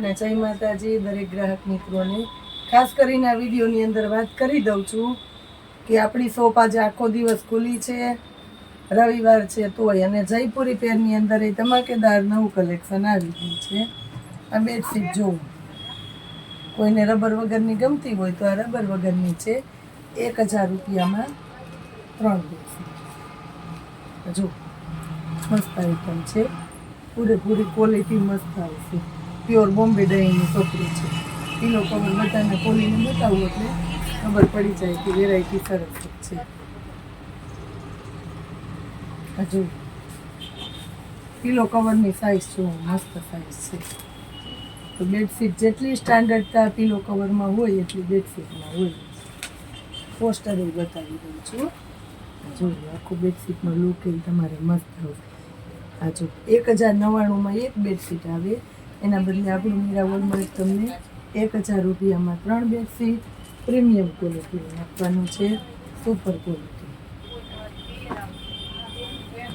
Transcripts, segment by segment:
ને જય માતાજી દરેક ગ્રાહક મિત્રોને. ખાસ કરીને આ વિડીયોની અંદર વાત કરી દઉં છું કે આપણી શોપ આજે આખો દિવસ ખુલ્લી છે. રવિવાર છે તોય અને જયપુરી પેરની અંદર એ ધમાકેદાર નવું કલેક્શન આવી ગયું છે. આ બેડશીટ જોવું. કોઈને રબર વગરની ગમતી હોય તો આ રબર વગરની છે. એક હજાર રૂપિયામાં ત્રણ બેડશીટ. જો મસ્ત આઈટમ છે. પૂરેપૂરી ક્વોલિટી મસ્ત આવશે. પ્યોર બોમ્બે ડાઈની કપડી છે. એ કવર બધાને ખોલીને બતાવું એટલે ખબર પડી જાય કે વેરાયટી સરસ છે. હજુ કિલો કવરની સાઇઝ જો મસ્ત સાઇઝ છે. તો બેડશીટ જેટલી સ્ટાન્ડર્ડતા પિલો કવરમાં હોય એટલી બેડશીટમાં હોય. પોસ્ટર એ બતાવી દઉં છું. જોઈએ આખું બેડશીટનો લુક એ તમારે મસ્ત આવશે. આ જો એક હજાર નવ્વાણુંમાં એક બેડશીટ આવે. એના બદલે આપણું મીરા વોલમાં તમને એક હજાર રૂપિયામાં ત્રણ બેડશીટ પ્રીમિયમ ક્વોલિટીનું આપવાનું છે સુપર ક્વોલિટી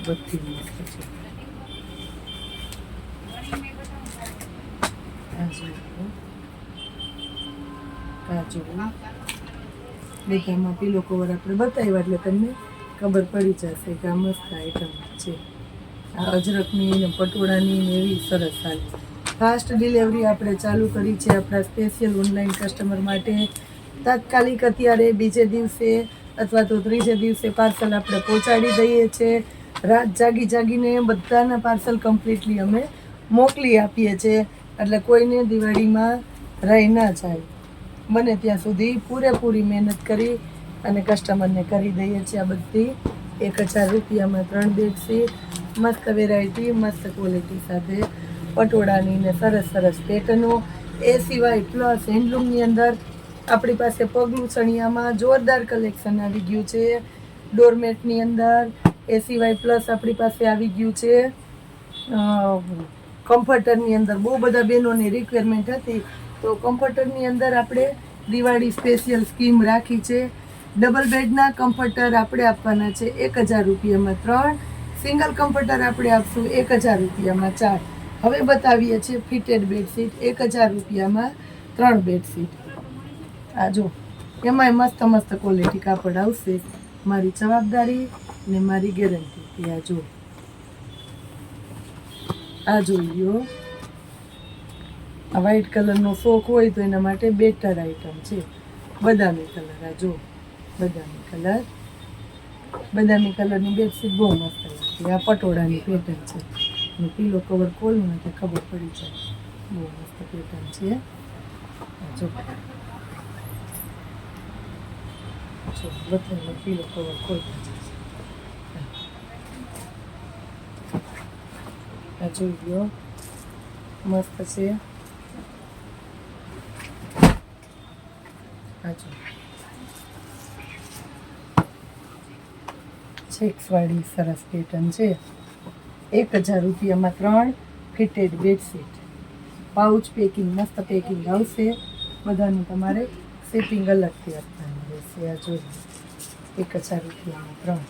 બધી મસ્ત. બધામાં પીલો કવર આપણે બતાવ્યા એટલે તમને ખબર પડી જશે કે આ મસ્ત આઈટમ છે. આ અજરકની ને પટોળાની ને એવી સરસ સારી ફાસ્ટ ડિલિવરી આપણે ચાલુ કરી છે આપણા સ્પેશિયલ ઓનલાઈન કસ્ટમર માટે. તાત્કાલિક અત્યારે બીજે દિવસે અથવા તો ત્રીજે દિવસે પાર્સલ આપણે પહોંચાડી દઈએ છીએ રાત જાગી જાગીને બધાના પાર્સલ કમ્પ્લીટલી અમે મોકલી આપીએ છીએ એટલે કોઈને દિવાળીમાં રહી ના જાય. બને ત્યાં સુધી પૂરેપૂરી મહેનત કરી અને કસ્ટમરને કરી દઈએ છીએ આ બધી એક હજાર રૂપિયામાં ત્રણ બેડશીટ, મસ્ત વેરાયટી મસ્ત ક્વોલિટી સાથે પટોળાની ને સરસ સરસ પેટર્નો એ સિવાય પ્લસ હેન્ડલૂમની અંદર આપણી પાસે પગલું ચણિયામાં જોરદાર કલેક્શન આવી ગયું છે. ડોરમેટની અંદર એ સિવાય પ્લસ આપણી પાસે આવી ગયું છે. કમ્ફર્ટરની અંદર બહુ બધા બહેનોની રિક્વાયરમેન્ટ હતી. તો કમ્ફર્ટરની અંદર આપણે દિવાળી સ્પેશિયલ સ્કીમ રાખી છે. ડબલ બેડના કમ્ફર્ટર આપણે આપવાના છે એક હજાર રૂપિયામાં ત્રણ. સિંગલ કમ્ફર્ટર આપણે આપશું એક હજાર રૂપિયામાં ચાર. હવે બતાવીએ છીએ ફિટેડ બેડશીટ, એક હજાર રૂપિયામાં ત્રણ બેડશીટ. આ જો, એમાંય મસ્ત મસ્ત ક્વોલિટી કાપડ આવશે. મારી જવાબદારી ને મારી ગેરંટી કે આ જો. આ જોઈ લ્યો. આ વ્હાઈટ કલરનો શોખ હોય તો એના માટે બેટર આઈટમ છે. બદામી કલર આ જો. બદામી કલર બદામી કલરની બેડશીટ બહુ મસ્ત લાગતી. આ પટોળાની પેટર્ન છે. અને પીલો કવર ખોલ્યું ને એટલે ખબર પડી જાય. બહુ મસ્ત પેટર્ન છે. જો. પીલો કવર ખોલતા જશે જોઈ ગયો મસ્ત છે. આ જો. ચેક્સવાળી સરસ પેટર્ન છે. એક હજાર રૂપિયામાં ત્રણ ફિટેડ બેડશીટ પાઉચ પેકિંગ મસ્ત પેકિંગ આવશે. બધાનું તમારે શિપિંગ અલગથી આપવાનું રહેશે આ જોઈએ એક હજાર રૂપિયામાં ત્રણ.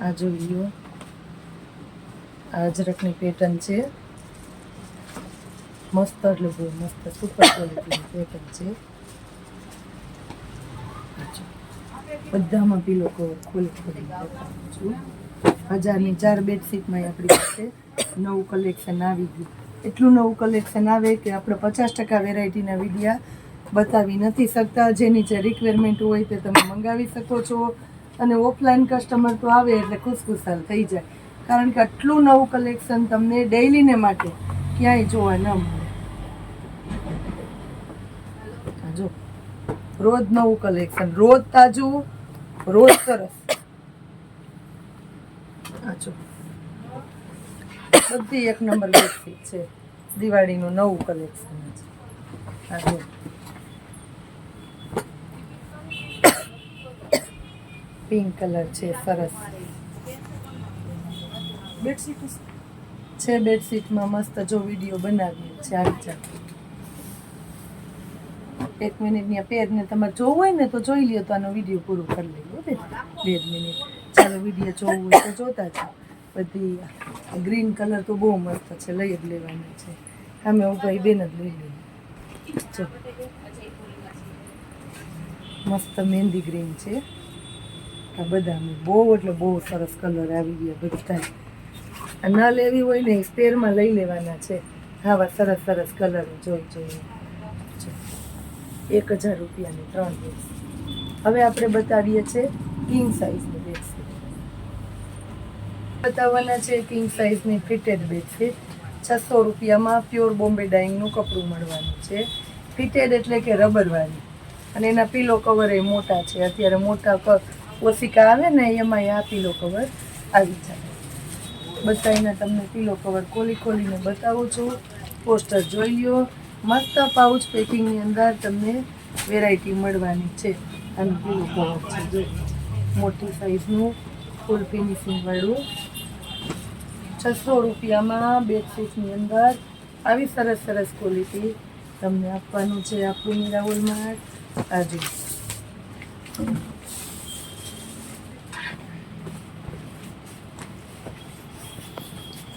આ જોઈ લો. આ અજરકની પેટર્ન છે. મસ્ત એટલે બહુ મસ્ત સુપર ક્વોલિટીની પેટર્ન છે આ જો. બધામાં પીલો ખોલી ખોલી હજારની ચાર બેડશીટમાં આપણી પાસે નવું કલેક્શન આવી ગયું. એટલું નવું કલેક્શન આવે કે આપણે પચાસ ટકા વેરાયટીના વિડીયા બતાવી નથી શકતા. જેની જે રિક્વાયરમેન્ટ હોય તે તમે મંગાવી શકો છો. અને ઓફલાઈન કસ્ટમર તો આવે એટલે ખુશખુશાલ થઈ જાય. કારણ કે આટલું નવું કલેક્શન તમને ડેઇલીને માટે ક્યાંય જોવા ન મળે. જો, રોજ નવું કલેક્શન રોજ તાજું રોજ સરસ. આ બધી એક નંબર બેડશીટ છે. દિવાળીનું નવું કલેક્શન છે. આ પિંક કલર છે, સરસ. બેડશીટ છે. બેડશીટમાં મસ્ત જો વીડિયો બનાવીએ છે આવી જાત એક મિનિટની આ પેરને તમારે જોવું હોય ને તો જોઈ લ્યો તો આનો વીડિયો પૂરો કરી લઈએ બે બે મિનિટ ચાલો વીડિયો જોવું હોય તો જોતા છે બધી ગ્રીન કલર તો બહુ મસ્ત છે, લઈ જ લેવાના છે. અમે હું ભાઈ બેન જ લઈ લઈએ. જો. મસ્ત મહેંદી ગ્રીન છે. આ બધા બહુ એટલે બહુ સરસ કલર આવી ગયા બધા ન લેવી હોય ને સ્પેરમાં લઈ લેવાના છે. આવા સરસ સરસ કલર જોઈ જોઈએ જો. એક હજાર રૂપિયાની ત્રણ ડ્રેસ હવે આપણે બતાવીએ છીએ કિંગ સાઇઝની બેડશીટ બતાવવાના છે કિંગ સાઇઝની ફિટેડ બેડશીટ છસો રૂપિયામાં પ્યોર બોમ્બે ડાઇંગનું કપડું મળવાનું છે. ફિટેડ એટલે કે રબરવાળી. અને એના પીલો કવર એ મોટા છે. અત્યારે મોટા ઓસિકા આવે ને એમાં આ પીલો કવર આવી જાય. બતાવીને તમને પીલો કવર ખોલી ખોલીને બતાવું છું. પોસ્ટર જોઈ લ્યો. મસ્ત પાઉચ પેકિંગની અંદર તમને વેરાયટી મળવાની છે. અને પીલો કવર છે જો મોટી સાઈઝનું ફૂલ ફિનિશિંગવાળું છસો રૂપિયામાં બેડશીટની અંદર આવી સરસ સરસ ક્વોલિટી તમને આપવાનું છે આપણું મીરાવલ માર્ટ આજે.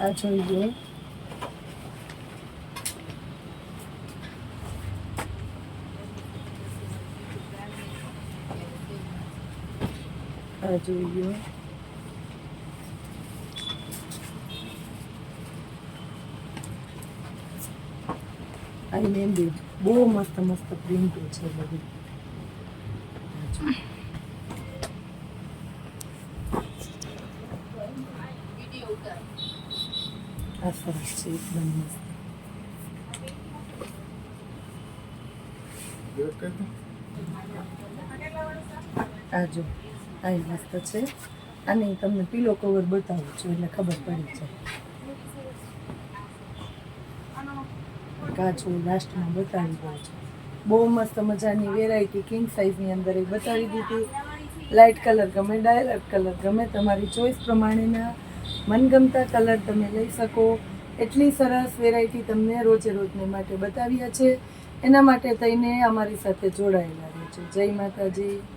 આ જોઈ લો આ જોઈ લો મહેંદી બહુ મસ્ત મસ્ત પ્રિન્ટો છે બધી. આ સરસ છે, એકદમ મસ્ત. આ જો આ ય મસ્ત છે. અને તમને પીલો કવર બતાવું છું, એટલે ખબર પડી જાય. કાચો લાસ્ટમાં બતાવી દઉં છું. બહુ મસ્ત મજાની વેરાયટી કિંગ સાઇઝની અંદર એ બતાવી દીધી. લાઇટ કલર ગમે ડાયરેક્ટ કલર ગમે, તમારી ચોઈસ પ્રમાણેના મનગમતા કલર તમે લઈ શકો. એટલી સરસ વેરાયટી તમને રોજે રોજને માટે બતાવ્યા છે. એના માટે થઈને અમારી સાથે જોડાયેલા રહેજો. જય માતાજી.